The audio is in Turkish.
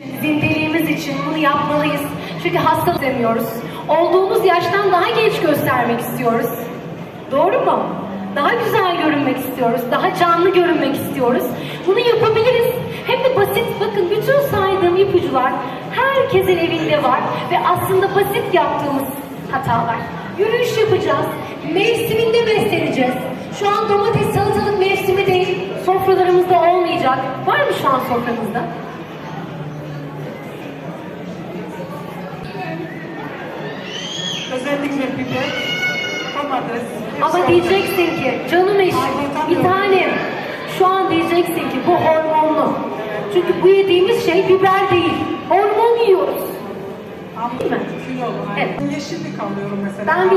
Zindeliğimiz için bunu yapmalıyız. Çünkü hasta istemiyoruz. Olduğumuz yaştan daha genç göstermek istiyoruz. Doğru mu? Daha güzel görünmek istiyoruz. Daha canlı görünmek istiyoruz. Bunu yapabiliriz. Hem de basit. Bakın bütün saydığım ipucular herkesin evinde var. Ve aslında basit yaptığımız hatalar. Yürüyüş yapacağız. Mevsiminde besleneceğiz. Şu an domates salatalık mevsimi değil. Sofralarımızda olmayacak. Var mı şu an soframızda? Domates. Ama diyeceksin ki canım eşim Ay, bir tanem şu an diyeceksin ki bu hormonlu. Çünkü bu yediğimiz şey biber değil. Hormon yiyoruz. Değil mi? Kilo. Evet. Yeşillik alıyorum mesela. Ben